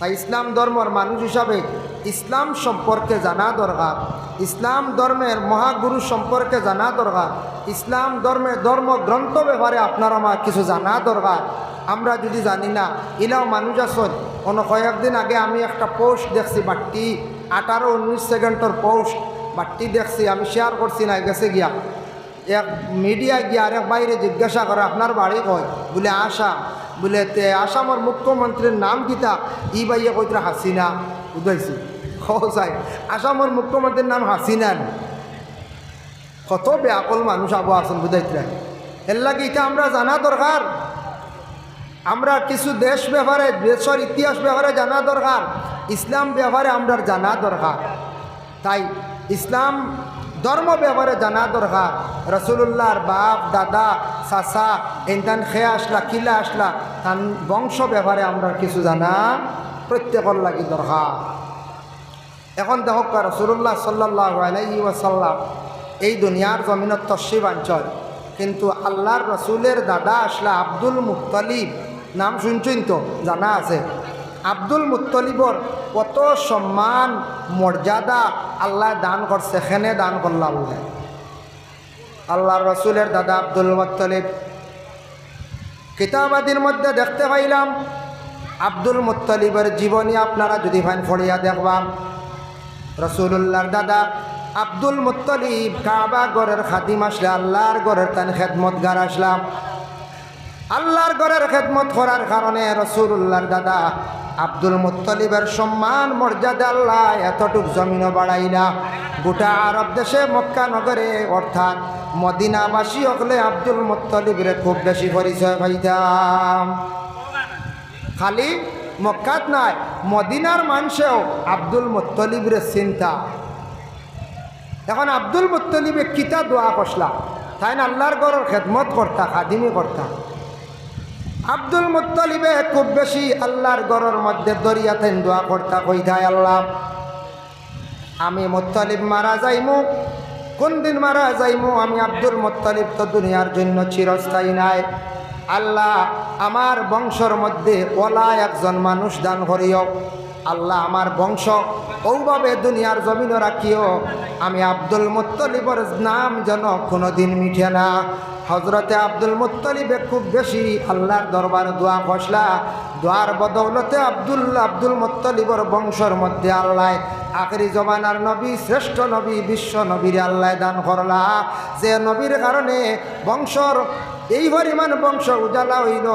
তাই ইসলাম ধর্মর মানুষ হিসাবে ইসলাম সম্পর্কে জানা দরকার। ইসলাম ধর্মের মহাগুরু সম্পর্কে জানা দরকার। ইসলাম ধর্মের ধর্মগ্রন্থ ব্যাপারে আপনার আমার কিছু জানা দরকার। আমরা যদি জানি না, ইলাও মানুষ আসন কোনো কয়েকদিন আগে আমি একটা পোস্ট দেখছি, বাট্টি। আঠারো উনিশ সেকেন্ডের পোস্ট বাট্টি দেখছি, আমি শেয়ার করছি না, গেছে গিয়া। এক মিডিয়া গিয়ে আরেক বাইরে জিজ্ঞাসা করে, আপনার বাড়ি কয় বলে আসাম বলে তে আসামের মুখ্যমন্ত্রীর নাম কিতা, ই বাইয়ে কইতরা হাসিনা বুঝাইছি চাই আসামের মুখ্যমন্ত্রীর নাম হাসিনা। কত ব্যাকল মানুষ আবু আসন বুঝাইতরা এর লাগে এটা আমরা জানা দরকার আমরা কিছু দেশ ব্যাপারে দেশের ইতিহাস ব্যাপারে জানা দরকার ইসলাম ব্যাপারে আমরা জানা দরকার তাই ইসলাম ধর্ম ব্যাপারে জানা দরকার রসুল্লাহর বাপ, দাদা চাচা ইন্টান খেয়ে আসলা, কিলা আসলা তান বংশ ব্যাপারে আমরা কিছু জানা প্রত্যেকর লাগি দরকার এখন দেখক রসুল্লাহ সাল্লাহ আলাই ওয়াসাল্লাম এই দুনিয়ার জমিনত তসিব অঞ্চল কিন্তু আল্লাহর রসুলের দাদা আসলা আব্দুল মুক্তলিব নাম শুনছেন তো, জানা আছে। আব্দুল মুত্তলিবর কত সম্মান মর্যাদা আল্লাহ দান করছে সেখানে দান করলা আল্লাহ আল্লাহর রসুলের দাদা আব্দুল মুত্তলিব। কিতাবাদির মধ্যে দেখতে পাইলাম, আব্দুল মুত্তলিবের জীবনী আপনারা যদি ফাইন ফড়িয়া দেখবাম রসুল্লাহর দাদা আব্দুল মুত্তলিব কাবা গড়ের খাদিম আসলে, আল্লাহর গড়ের তান খেদমত গার আসলাম। আল্লাহর গড়ের খেদমত করার কারণে রসুল্লাহর দাদা আব্দুল মুত্তলিবের সম্মান, মর্যাদা আল্লাহ এতটুক জমিনও বাড়াইলা। গোটা আরব দেশে মক্কা নগরে, অর্থাৎ মদিনাবাসী হলে আব্দুল মুত্তলিবের খুব বেশি পরিচয় পাইতাম। খালি মক্কাত নাই, মদিনার মানুষেও আব্দুল মুত্তলিবের চিন্তা। এখন আব্দুল মুত্তলিবে কিতা দোয়া কষলা তাই না আল্লাহর গড়ের খেদমত করতা, খাদিমি করতা। আব্দুল মুত্তলিবে খুব বেশি আল্লাহর গড়ের মধ্যে দরিয়াতে দোয়া করতা কইতায় আল্লাহ। আমি মুত্তলিব মারা যাইমু কোন দিন মারা যাইমো? আমি আব্দুল মোত্তালিব তো দুনিয়ার জন্য চিরস্থায়ী নাই। আল্লাহ আমার বংশর মধ্যে ওলা একজন মানুষ দান করিও। আল্লাহ আমার বংশ, ওভাবে দুনিয়ার জমিন রাখিও। আমি আব্দুল মুত্তলিবর নাম যেন কোনোদিন মিঠে না। হজরতে আব্দুল মুত্তলিবে খুব বেশি আল্লাহর দরবার দোয়া ফসলা দোয়ার বদৌলতে আব্দুল আব্দুল মুত্তলিবর বংশর মধ্যে আল্লাহ আখরি জমানার নবী, শ্রেষ্ঠ নবী, বিশ্ব নবীর আল্লাহ দান করলা। যে নবীর কারণে বংশর এই পরিমাণ বংশ উজালা হইল,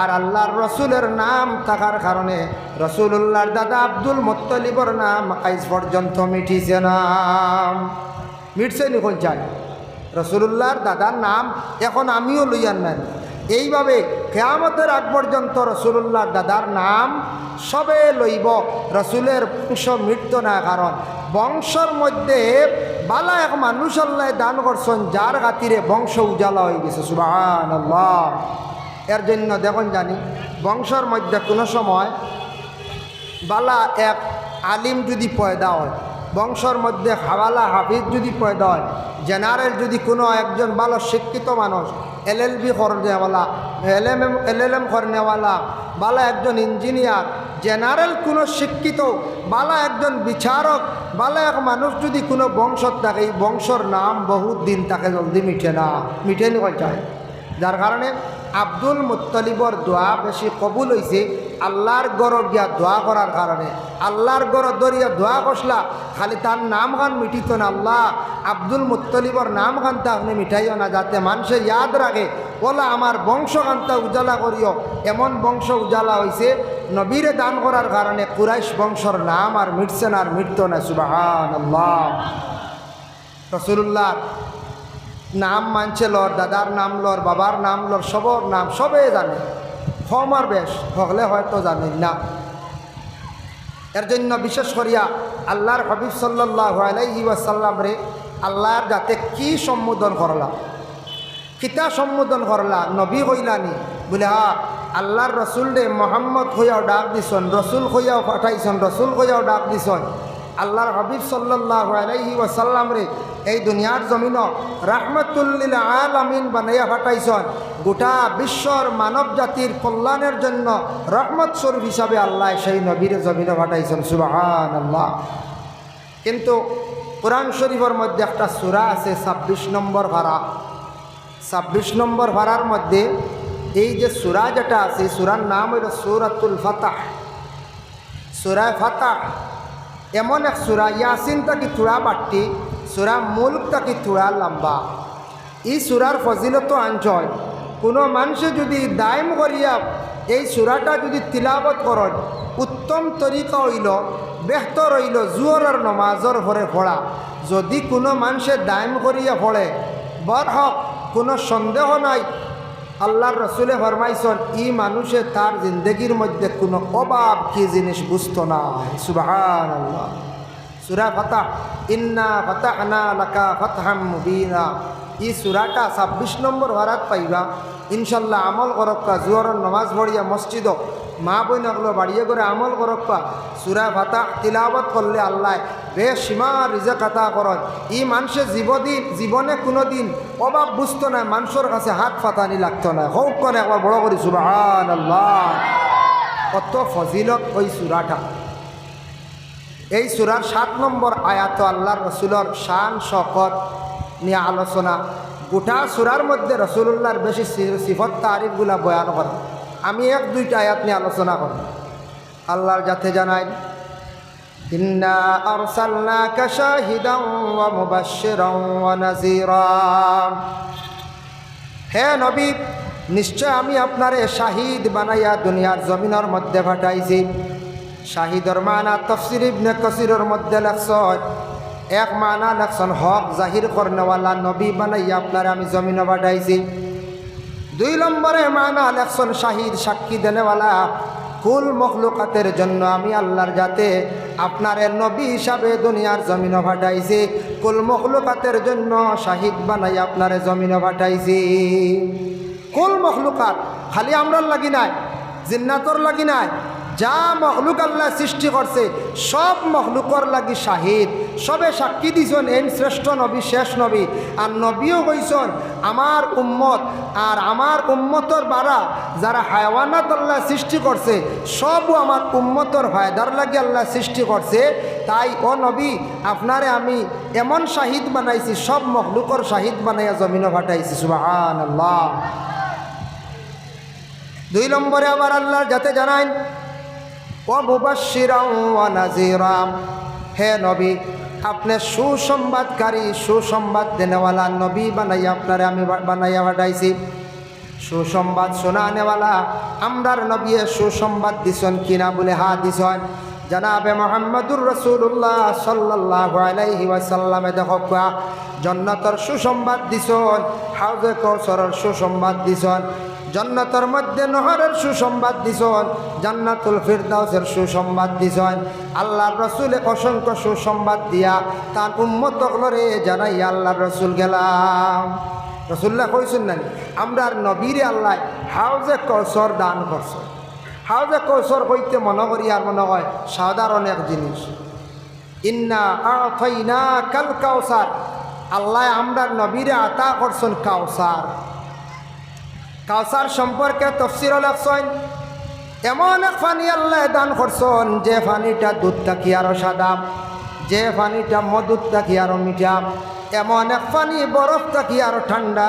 আর আল্লাহর রসুলের নাম থাকার কারণে রসুল্লাহর দাদা আব্দুল মোত্তলিবর নাম আজ পর্যন্ত মিঠিছে নাম মিটছে নি কোন চাই রসুল্লাহর দাদার নাম এখন আমিও লইয়ার নাই। এইভাবে কেয়ামতের আগ পর্যন্ত রসুল্লাহর দাদার নাম সবে লইব। রসুলের বংশ মৃত্যু না, কারণ বংশর মধ্যে বালা এক মানুষ আল্লাহ দান করছেন, যার খাতিরে বংশ উজালা হয়ে গেছে সুবাহান এর জন্য দেখুন জানি, বংশর মধ্যে কোনো সময় বালা এক আলিম যদি পয়দা হয়, বংশর মধ্যে হাওয়ালা হাফিজ যদি পয়দা হয়, জেনারেল যদি কোনো একজন ভালো শিক্ষিত মানুষ L L B করনেওয়ালা L M M L L M করনেওয়ালা বালা একজন ইঞ্জিনিয়ার, জেনারেল কোনো শিক্ষিত, বালা একজন বিচারক, বালা এক মানুষ যদি কোনো বংশত থাকে, এই বংশর নাম বহুত দিন তাকে জলদি মিঠে না, মিঠে নিয়ে যার কারণে আব্দুল মুত্তলিবর দোয়া বেশি কবুল হয়েছে আল্লাহর গড় গিয়া দোয়া করার কারণে, আল্লাহর গড় দরিয়া দোয়া কষলা খালি তার নাম গান মিটিত না আল্লাহ। আব্দুল মুত্তলিবর নাম গানটা আপনি মিঠাইও না, যাতে মানুষে ইয়াদ রাখে। বলা, আমার বংশ গানটা উজালা করিও। এমন বংশ উজালা হয়েছে নবীরে দান করার কারণে কুরাইশ বংশর নাম আর মিটছে না আর মিটত না সুবাহান আল্লাহ রসুল্লাহ নাম মানছে লর, দাদার নাম লর, বাবার নাম লর, সবর নাম, সবে জানে। কম আর বেশ হলে হয়তো জানেন না। এর জন্য বিশেষ করিয়া আল্লাহর হবিব সাল্লাহ আলাইহি ওয়াসাল্লাম রে, আল্লাহর যাতে কি সম্বোধন করলা? কিতা সম্বোধন করলা? নবী হইলানি? বলে, হা, আল্লাহর রসুল রে, মোহাম্মদ হইয়াও ডাক দিছন, রসুল হইয়াও পাঠাইছন, রসুল হইয়াও ডাক দিছন। আল্লাহর হবিব সাল্লাহ আলাইহি ওয়াসাল্লাম রে এই দুনিয়ার জমিন রাহমাতুল্লিল আলামিন বানাইয়া ফাটাইছন। গোটা বিশ্বর মানব জাতির কল্যাণের জন্য রহমত স্বরূপ হিসাবে আল্লাহ সেই নবীর জমিনে ফাটাইছেন সুবাহান আল্লাহ কিন্তু কোরআন শরীফের মধ্যে একটা সুরা আছে, ছাব্বিশ নম্বর ভাড়া ছাব্বিশ নম্বর ভাড়ার মধ্যে এই যে সুরা যেটা আছে সুরার নাম হইল সুরাতুল ফাতাহ। সুরায় ফাতাহ এমন এক সুরা, ইয়াসিন তাকি তুড়া বাট্টি সুরা মুল্ক তাকি তুড়া লম্বা। এই সুরার ফজিলত আঞ্চল। কোনো মানুষে যদি দায়ম করিয়া এই সুরাটা যদি তিলাবত করেন উত্তম তরিকা হইল বেহতর হইল জুয়রের নমাজর ভরে পড়া যদি কোনো মানুষে দায়ম করিয়া পড়ে বর হক কোনো সন্দেহ নাই। আল্লাহর রসুলে ফরমাইছন ই মানুষে তার জিন্দগির মধ্যে কোনো অভাব কি জিনিস বুঝতো না সুবাহান আল্লাহ সুরা ফাতাহ। ইন্না ফাতাহনা লাকা ফাতহাম মুবিনা। ই সুরাটা ছাব্বিশ নম্বর ভাড়াত পাইবা। ইনশাল্লাহ আমল করক্কা জুয়রের নমাজ পড়িয়া মসজিদ মা বই নকলো বাড়িয়ে করে আমল করক্কা সুরা ফাতা তিলাবত করলে আল্লাহ বেসীমা রিজে কাতা করত ই মানুষের জীবদিন জীবনে কোনো দিন অভাব বুঝতো না, মানুষের কাছে হাত ফাতানি লাগতো না। হোক করে একবার বড় করি সুবাহান আল্লাহ কত ফজিলত ওই সুরাটা। এই সুরার সাত নম্বর আয়াত আল্লাহর রসুলর শান, শকত নিয়ে আলোচনা। গোটা সুরার মধ্যে রসুল্লাহর বেশি সিফত তারিফগুলা বয়ান করে। আমি এক, দুইটা আয়াত নিয়ে আলোচনা করব। আল্লাহর যাতে জানাই হে নবী, নিশ্চয় আমি আপনারে শাহিদ বানাইয়া দুনিয়ার জমিনের মধ্যে পাঠাইছি শাহিদর মানা তফসির ইবনে কসিরের মধ্যে লেখছন, এক মানা লেখছন, হক জাহির করনেওয়ালা নবী বানাইয়া আপনারে আমি জমিনে পাঠাইছি দুই নম্বরে মানা লেখছন, শাহিদ সাক্ষী দেনেওয়ালা, কুল মখলুকাতের জন্য আমি আল্লাহর যাতে আপনার নবী হিসাবে দুনিয়ার জমিন পাঠাইছি কুল মখলুকাতের জন্য শাহিদ বানাই আপনার জমিন পাঠাইছি কুল মখলুকাত, খালি আমরার লাগি নাই, জিন্নাতর লাগি নাই যা মখলুক আল্লাহ সৃষ্টি করছে, সব মখলুকর লাগি শাহিদ। সবে সাক্ষী দিছন এন শ্রেষ্ঠ নবী, শেষ নবী। আর নবীও কইছন আমার উম্মত। আর আমার উম্মতর বারা যারা হায়ওয়ানাত আল্লাহ সৃষ্টি করছে সবও আমার উম্মতর ফায়দার লাগি আল্লাহ সৃষ্টি করছে তাই ও নবী আপনারে আমি এমন শাহিদ বানাইছি, সব মখলুকর শাহিদ বানাইয়া জমিনে ফাটাইছি সুবাহান আল্লাহ দুই নম্বরে আবার আল্লাহর যাতে জানাইন হে নবী, আপনি সুসংবাদকারী, সুসংবাদ দেনেওয়ালা নবী বানাইয়া আপনারে আমি বানাইয়া পাঠাইছি। সুসংবাদ শোনানেওয়ালা, আমরার নবী সুসংবাদ দিছন কিনা বলে হা দিছন জানাবে মোহাম্মদুর রসুল্লাহ সাল্লাহ আলাইহি ওয়াসাল্লামে দেখো জন্নতর সুসংবাদ দিছন হাউজে কৌসরের সুসংবাদ দিছন। জন্নতর মধ্যে নহরের সুসংবাদ দিছন, জান্নাতুল ফিরদাউসের সুসংবাদ দিছন। আল্লাহর রসুলে অসংখ্য সুসংবাদ দিয়া তার উম্মত রে জানাই আল্লাহর রসুল গেলাম। রসুল্লাহ কইছেন না আমরা নবীরে আল্লাহ হাউজে কৌসর দান করছ। হাউজে কৌসর কইতে মনে করি আর মনে হয় সাধারণ এক জিনিস। ইন্না কাল কাউসার আল্লাহ আমরা নবীরে আতা করছেন কাউসার কাউসার সম্পর্কে তফসির লেখছেন এমন এক পানি আল্লাহ দান করছেন, যে পানিটা দুধ থাকি আরও সাদা, যে পানিটা মধুর থাকি আরও মিঠা, এমন এক পানি বরফ থাকি আরও ঠান্ডা,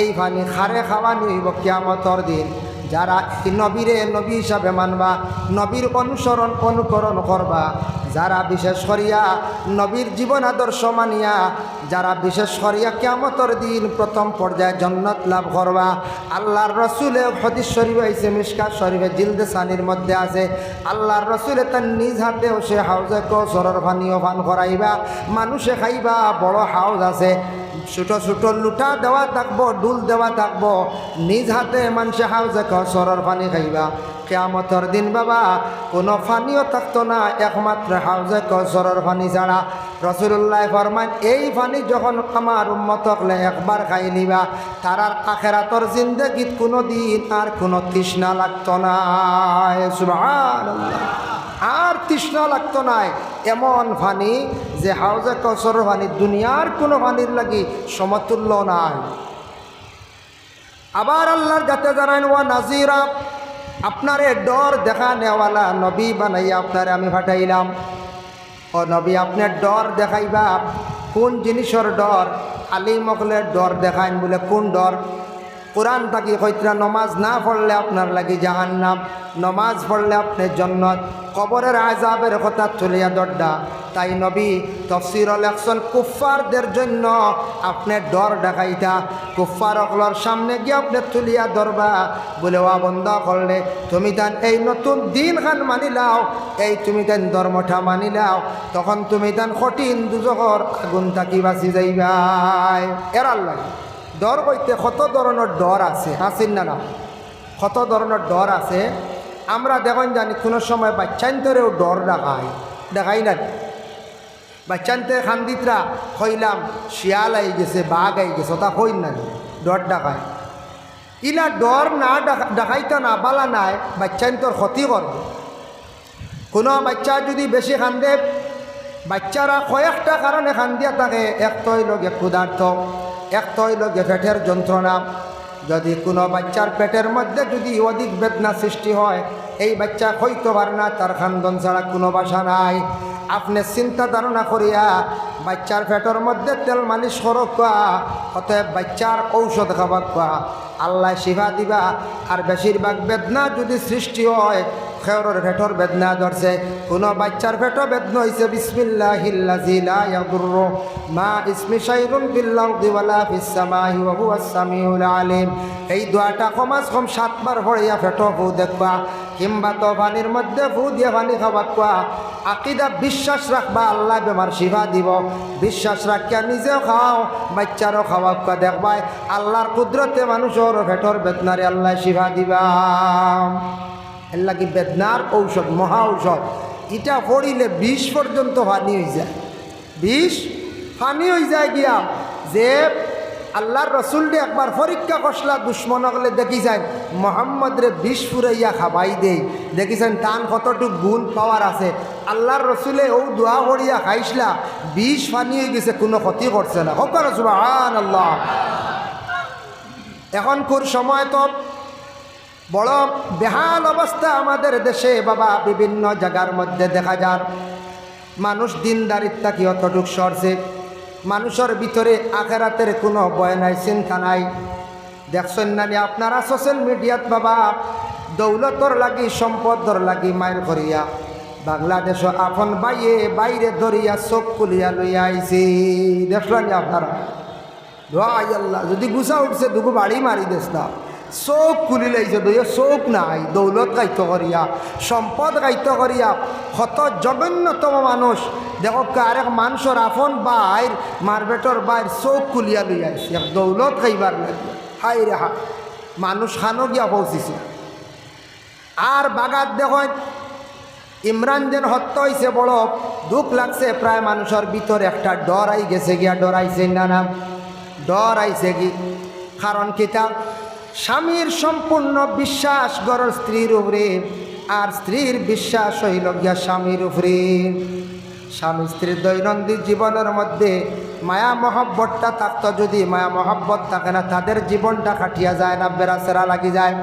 এই পানি খারে খাওয়ানি হইব কিয়ামতর দিন। যারা নবীরে নবী হিসাবে মানবা, নবীর অনুসরণ, অনুকরণ করবা যারা বিশেষ করিয়া নবীর জীবন আদর্শ মানিয়া, যারা বিশেষ করিয়া কেমতর দিন প্রথম পর্যায়ে জন্নত লাভ করবা। আল্লাহর রসুলে হদিস শরীফ হয়েছে মিসকা শরীফে জিলদে সানির মধ্যে আছে। আল্লাহর রসুলে তার নিজ হাতেও সে হাউজে কৌসরের পানীয় পান করাইবা। মানুষে খাইবা, বড় হাউজ আছে। ছোট ছোট লুটা দেওয়া থাকব, ডুল দেওয়া থাকব। নিজ হাতে মানুষে হাউজে কৌসরের পানি খাইবা। কেয়ামতর দিন বাবা, কোনো পানিও থাকতো না, একমাত্র হাউজে কৌসরের পানি ছাড়া। রসুল্লাহ ফরমান এই পানি যখন আমার উম্মতকলে একবার খাই নিবা তারার আখেরাতর জিন্দগিত কোনো দিন আর কোনো তৃষ্ণা লাগতো না সুবহানাল্লাহ। আর তৃষ্ণা লাগতো নাই। এমন ভানি যে হাউজে কসর ভানি দুনিয়ার কোনো পানির লাগি সমতুল্য নাই। আবার আল্লাহর যাতে জানাইন, ওয়া নাজিরা, আপনারে ডর দেখা নেওয়ালা নবী বানাইয়া আপনারে আমি ফাটাইলাম। ও নবী আপনার ডর দেখাইবা। কোন জিনিসের ডর? আলী মকলের ডর দেখাইন বলে কোন ডর? কোরআন থাকি কইতরা নমাজ না পড়লে আপনার লাগি জাহান্নাম। নমাজ পড়লে আপনার জন্নত। কবরের আজাবের কথা তুলিয়া দড্ডা তাই নবী তফসির লেকশন কুফারদের জন্য আপনি ডর দেখাইতা। কুফার অকলর সামনে গিয়ে আপনি তুলিয়া ধরবা। বলে, ওয়া বন্ধ করলে তুমি তান এই নতুন দিন খান মানিলাও এই তুমি তান ধর্মটা মানিলাও তখন তুমি তান কঠিন দুজকর আগুন থাকি বাঁচি যাইবাই। এরার লাগে ডর কইতে কত ধরনের ডর আছে? হাসিন না না। কত ধরনের ডর আছে? আমরা দেখুন জানি, কোনো সময় বাচ্চান্তরেও ডর দেখায়। দেখাই না বাচ্চান্তে খান্দিতরা হইলাম শিয়াল আই গেছে, বাঘ আই গেছে, ওটা হইন না ডর ডাকায় ইলা ডর না ডাকাইতো না, বালা নাই বাচ্চান্তর ক্ষতি করবে কোনো বাচ্চা যদি বেশি খান্দে, বাচ্চারা কয়েকটা কারণে খান্দিয়া থাকে এক তৈ লগে ক্ষুধার্থ এক তৈ লগে পেটের যন্ত্রণা। যদি কোনো বাচ্চার পেটের মধ্যে যদি অধিক বেদনা সৃষ্টি হয়, এই বাচ্চা হইতে পারে না, তার খান্দন ছাড়া কোনো বাসা নাই। আপনি চিন্তা ধারণা করিয়া বাচ্চার পেটের মধ্যে তেল মালিশ করক কোয়া, অতএব বাচ্চার ঔষধ খাবার কোয়া। আল্লাহ শিফা দিবা, আর বেশিরভাগ বেদনা যদি সৃষ্টি হয় খেয়রের পেটর বেদনা ধরছে কোনো বাচ্চার পেটও বেদনা হয়েছে বিসমিল্লাহিল্লাজিলা মা ইসমি শাইরুন বিল্লাহি ওয়ালা ফিস সামাই ওয়া হুয়াস সামিউল আলিম। এই দোয়াটা কমাস কম সাতবার পড়িয়া পেটো ফু দেখবা কিংবা তো পানির মধ্যে ফু দিয়ে পানি খাবার কোয়া আকিদা বিশ্বাস রাখবা আল্লাহ বেমার শিফা দিব। বিশ্বাস রাখিয়া নিজেও খাও বাচ্চারও খাওয়া কোয়া দেখবাই আল্লাহর কুদরতে মানুষের পেটর বেদনারে আল্লাহ শিফা দিবা। এর লাগি বেদনার ঔষধ, মহা ঔষধ। এটা পড়িলে বিষ পর্যন্ত ফানি হয়ে যায়। বিষ ফানি হয়ে যায় গিয়া যে আল্লাহর রসুলটি একবার পরীক্ষা কষলা দুশ্মন হলে মোহাম্মদ রে বিষ ফুরাইয়া খাবাই দেই। দেখিছেন টান কতটুক গুণ পাওয়ার আছে। আল্লাহর রসুলে ও দোয়া করিয়া খাইসলা বিষ ফানি হয়ে গেছে, কোনো ক্ষতি করছে না। হোক আল্লাহ এখন কোর সময় তো বড় বেহাল অবস্থা আমাদের দেশে, বাবা, বিভিন্ন জায়গার মধ্যে দেখা যার মানুষ দিনদারিত্বা কি অতটুক সরছে? মানুষের ভিতরে আখেরাতের কোনো বয় নাই চিন্তা নাই। দেখছেন নানি আপনারা সোশ্যাল মিডিয়াত বাবা? দৌলতর লাগি, সম্পদর লাগি মায়ের করিয়া। বাংলাদেশ আপন বাইয়ে বাইরে ধরিয়া, চোখ কুলিয়া লইয়া আইছি। দেখলেন আপনারা? আল্লাহ, যদি গুছা উঠছে, দুগু বাড়ি মারি দেস না চোখ খুলি লাইছে দইয়া চোখ নাই, দৌলত গাইত করিয়া সম্পদ গাইত করিয়া শত জঘন্যতম মানুষ। দেখো আরেক মানুষের আফন বাইর মারবেটর বাইর চোখ খুলিয়া লই আইছে দৌলত খাইবার হাই রে হা মানুষ খানো গিয়া পৌঁছিছে? আর বাগাত দেখো ইমরান যেন হত্যা হয়েছে বড় দুঃখ লাগছে প্রায় মানুষের ভিতরে একটা ডর আই গেছে গিয়া ডরাইছে না না? ডর আইছে কি? কারণ কিতা স্বামীর সম্পূর্ণ বিশ্বাস গড় স্ত্রীর উপরে, আর স্ত্রীর বিশ্বাস হইল গিয়া স্বামীর উপরে। স্বামী স্ত্রীর দৈনন্দিন জীবনের মধ্যে মায়া মহব্বতটা থাকতো, যদি মায়া মহব্বত থাকে না, তাদের জীবনটা কাটিয়া যায় না বেড়া বেড়াচেরা লাগি যায়।